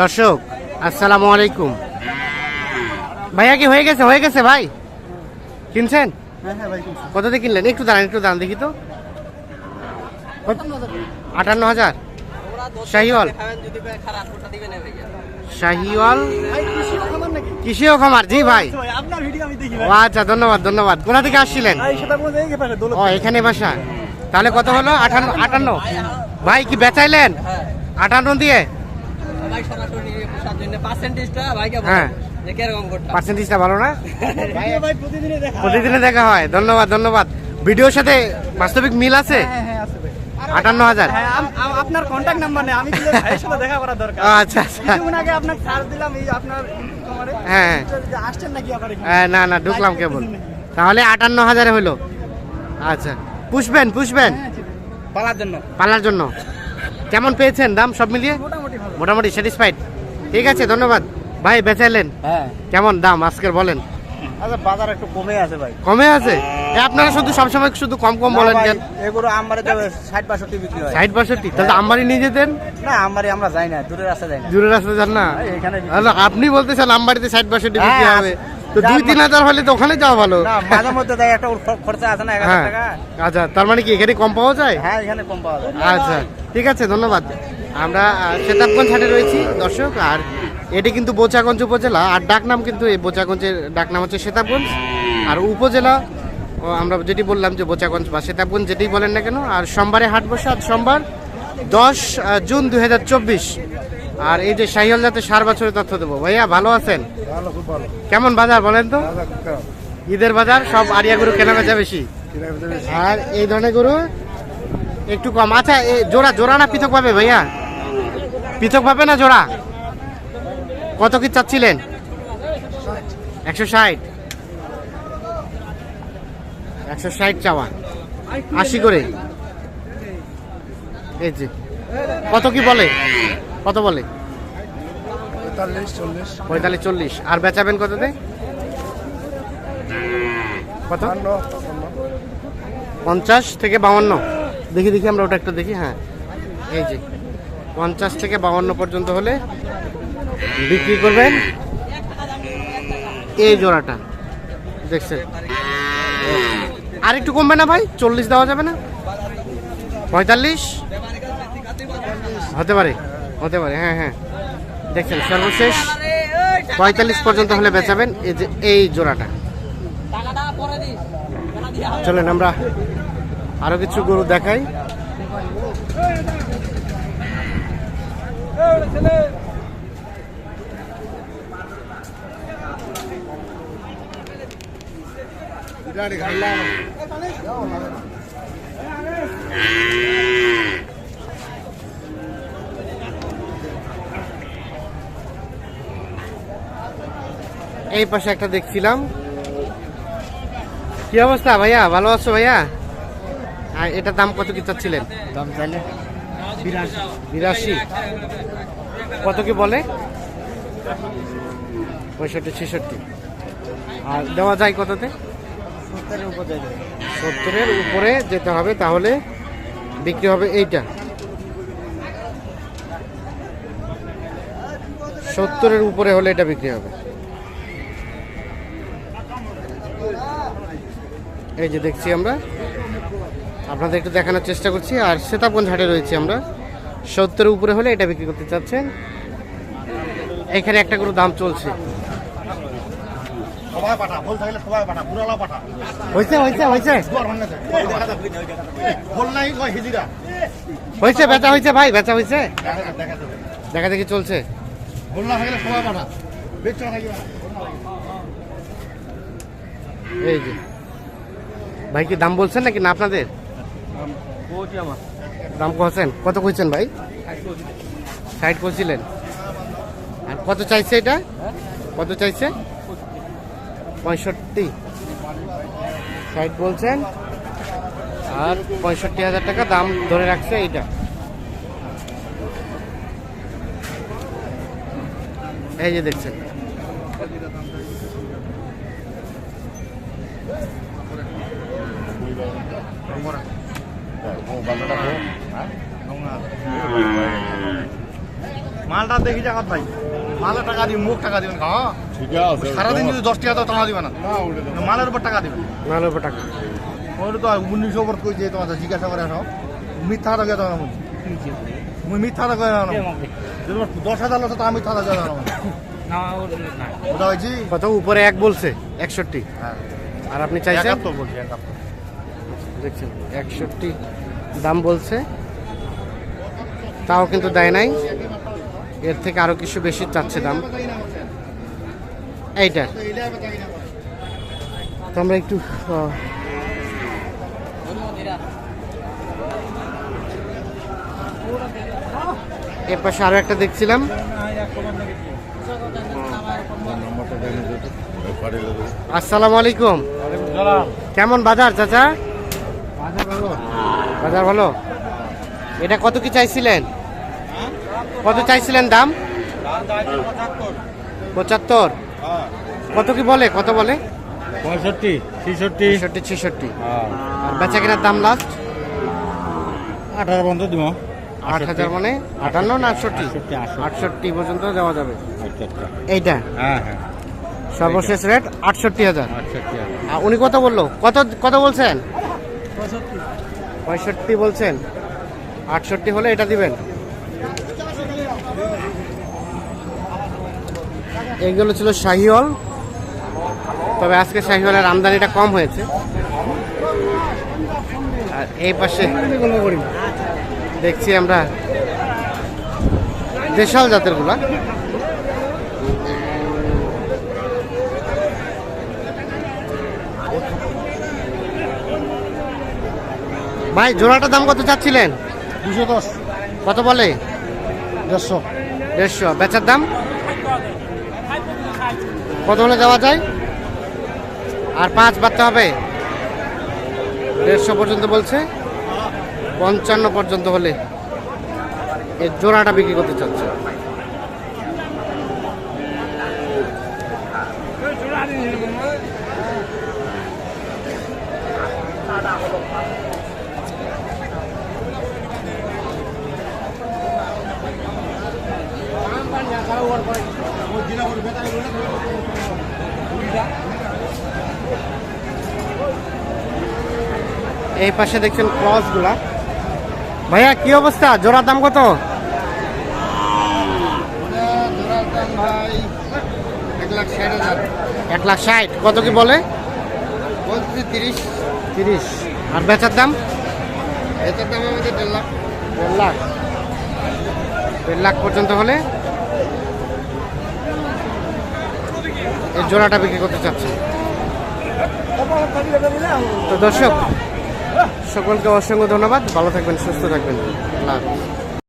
দর্শক আসসালামু আলাইকুম। ভাইয়া কি হয়ে গেছে? হয়ে গেছে ভাই? কিনছেন? হ্যাঁ হ্যাঁ। কত দিয়ে কিনলেন? একটু দাঁড়ান একটু দাঁড়ান দেখি তো। আটান্ন হাজার। শাহিওয়াল। শাহিওয়াল? কৃষিও খামার জি ভাই। ও আচ্ছা ধন্যবাদ ধন্যবাদ। কোথা থেকে আসছিলেন। ও এখানে বাসা তাহলে কত হলো? আটান্ন আটান্ন। ভাই কি বেচাইলেন? আটান্ন দিয়ে? ভাই সরাসরি পোষার জন্য পার্সেন্টেজটা ভাইকে হ্যাঁ। যে কীরকম করতে পার্সেন্টেজটা ভালো না? ভাই প্রতিদিনই দেখা হয়। প্রতিদিনে দেখা হয়। ধন্যবাদ ধন্যবাদ। ভিডিওর সাথে বাস্তবিক মিল আছে? হ্যাঁ, হ্যাঁ, আছে ভাই। আটান্ন হাজার। হ্যাঁ, আপনার কন্ট্যাক্ট নাম্বার নেই আমি ভাইয়ের সাথে দেখা করা দরকার। আচ্ছা আচ্ছা। কিছুক্ষণ আগে আপনাকে সার্চ দিলাম এই আপনার হ্যাঁ। আসছেন নাকি আবার হ্যাঁ, না না ঢুকলাম কেবল। তাহলে আটান্ন হাজারে হলো। আচ্ছা। পুষবেন পুষবেন। পালার জন্য। পালার জন্য। কেমন পেয়েছেন দাম সব মিলিয়ে? মোটামুটি স্যাটিসফাইড ঠিক আছে ধন্যবাদ। ভাই বেচাইলেন হ্যাঁ। কেমন দাম আজকের বলেন? আচ্ছা বাজার একটু কমে আছে ভাই। কমে আছে? আপনারা শুধু সবসময় শুধু কম কম বলেন কেন? এগুলো আমারে তো বিক্রি হয়। তাহলে আমারই নিয়ে না আমরা যাই না দূরের রাস্তা যাই না। দূরে রাস্তা যান না? এখানে আপনি বলতেছেন আমবাড়িতে ষাট বাষট্টি বিক্রি হ্যাঁ, হবে। তো দুই তিন হাজার হলে তো ওখানে যাওয়া ভালো। মাঝে মধ্যে দেয় একটা খরচা আছে না হ্যাঁ। টাকা। আচ্ছা তার মানে কি এখানে কম পাওয়া যায়? হ্যাঁ এখানে কম পাওয়া যায়। আচ্ছা ঠিক আছে ধন্যবাদ। আমরা সেতাবগঞ্জ হাটে রয়েছি দর্শক আর এটি কিন্তু বোচাগঞ্জ উপজেলা আর ডাক নাম কিন্তু এই বোচাগঞ্জের ডাক নাম হচ্ছে সেতাবগঞ্জ আর উপজেলা আমরা যেটি বললাম যে বোচাগঞ্জ বা সেতাবগঞ্জ যেটি বলেন না কেন আর সোমবারে হাট বসে আজ সোমবার দশ জুন দুই হাজার চব্বিশ। আর এই যে শাহিয়াল জাতের সার বছরের তথ্য দেবো। ভাইয়া ভালো আছেন? কেমন বাজার বলেন তো? ঈদের বাজার সব আরিয়া গরু কেনা বেচা বেশি। আর এই ধরনের গরু একটু কম। আচ্ছা জোড়া জোড়া না পৃথক পাবে ভাইয়া? পৃথক পাবে না জোড়া? কত কি চাচ্ছিলেন? একশো ষাট। একশো ষাট চাওয়া। আশি করে। এই যে। কত কি বলে? কত বলে? পঁয়তাল্লিশ চল্লিশ। আর বেচাবেন কততে? কত? পঞ্চাশ থেকে বাউন্ন। দেখি দেখি আমরা ওটা একটা দেখি হ্যাঁ। এই যে। পঞ্চাশ থেকে বাউন্ন পর্যন্ত হলে বিক্রি করবেন। এই জোড়াটা, দেখছেন? আর একটু কমবে না ভাই? চল্লিশ দেওয়া যাবে না? পঁয়তাল্লিশ? হতে পারে হতে পারে হ্যাঁ হ্যাঁ। দেখছেন, সর্বশেষ পঁয়তাল্লিশ পর্যন্ত হলে বেচাবেন এই যে, এই জোড়াটা। চলেন আমরা আরও কিছু গরু দেখাই। এই পাশে একটা দেখছিলাম। কি অবস্থা ভাইয়া? ভালো আছো ভাইয়া? এটার দাম কত কি চাচ্ছিলেন? দাম চাইলে বিরাশি কত কি বলে? পঁয়ষট্টি ছেষট্টি। আর দেওয়া যায় কততে? সত্তরের উপরে যেতে হবে তাহলে বিক্রি হবে এইটা। সত্তরের উপরে হলে এটা বিক্রি হবে। এই যে দেখছি আমরা। আপনাদের একটু দেখানোর চেষ্টা করছি। আর সেতাবগঞ্জ হাটে রয়েছি আমরা। সত্তরের উপরে হলে এটা বিক্রি করতে চাচ্ছেন। এখানে একটা করে দাম চলছে। হয়েছে বেচা হয়েছে ভাই বেচা হয়েছে। দেখা দেখা চলছে। এই যে। ভাই কি দাম বলছেন নাকি না আপনাদের? দাম কছেন কত কইছেন ভাই? ষাট করছিলেন আর কত চাইছে এটা? কত চাইছে? পঁয়ষট্টি। ষাট বলছেন। আর পঁয়ষট্টি হাজার টাকা দাম ধরে রাখছে এইটা। এই যে দেখছেন। মালটা দেখি টাকা ভাই। মালের টাকা দিবেন মুখ টাকা দিবেন হ্যাঁ? ঠিক আছে সারাদিন যদি দশ টাকা দাও টাকা দিবে না। মালের উপর টাকা দিবেন মালের উপর টাকা। ওটা তো উনিশশো উপর কই যে তোমার জিজ্ঞাসা করে আসো। মিথ্যা টাকা দাও না মুই মিথ্যা টাকা না দশ হাজার লস তা মিথ্যা টাকা দাও না বুঝা হয়েছি কত? উপরে এক বলছে একষট্টি। হ্যাঁ। আর আপনি চাইছেন? দেখছেন একষট্টি। দাম বলছে। তাও কিন্তু দেয় নাই। এর থেকে আরও কিছু বেশি চাচ্ছে দাম। এইটা। তো আমরা একটু এর পাশে আরও একটা দেখছিলাম। আসসালামু আলাইকুম। কেমন বাজার চাচা? বাজার ভালো? এটা কত কি চাইছিলেন? কত চাইছিলেন দাম? পঁচাত্তর। কত কি বলে? কত বলে? পঁয়ষট্টি ছেষট্টি। ছেষট্টি ছেষট্টি। বেচা কেনার দাম লাস্ট আঠারো পর্যন্ত দিব। আট হাজার মানে আটান্ন না আটষট্টি? আটষট্টি, পর্যন্ত দেওয়া যাবে। আচ্ছা আচ্ছা। এইটা? হ্যাঁ হ্যাঁ। সর্বশেষ রেট আটষট্টি হাজার। উনি কত বলল? কত কত বলছেন? পঁয়ষট্টি। বলছেন? আটষট্টি হলে এটা দিবেন। এইগুলো ছিল শাহিওয়াল। তবে আজকে শাহিওয়ালের আমদানিটা কম হয়েছে। আর এই পাশে দেখছি আমরা দেশাল জাতের ভাই জোড়াটার দাম কত চাচ্ছিলেন? দুশো দশ। কত বলে? দেড়শো। দেড়শো। বেচার দাম? কত হলে দেওয়া যায়? আর পাঁচ বাড়তে হবে? দেড়শো পর্যন্ত বলছে। পঞ্চান্ন পর্যন্ত হলে এর জোড়াটা বিক্রি করতে চাচ্ছে। এই পাশে দেখছেন ক্রসগুলা ভাইয়া, কি অবস্থা? জোড়ার দাম কত? এক লাখ ষাট। কত কি বলে? তিরিশ। তিরিশ আর বেচার দাম? এটার দাম আমাদের দেড় লাখ দেড় লাখ। দেড় লাখ পর্যন্ত হলে? এই জোড়াটা বিক্রি করতে চাচ্ছে। তো দর্শক, সকলকে অসংখ্য ধন্যবাদ। ভালো থাকবেন, সুস্থ থাকবেন। আল্লাহ।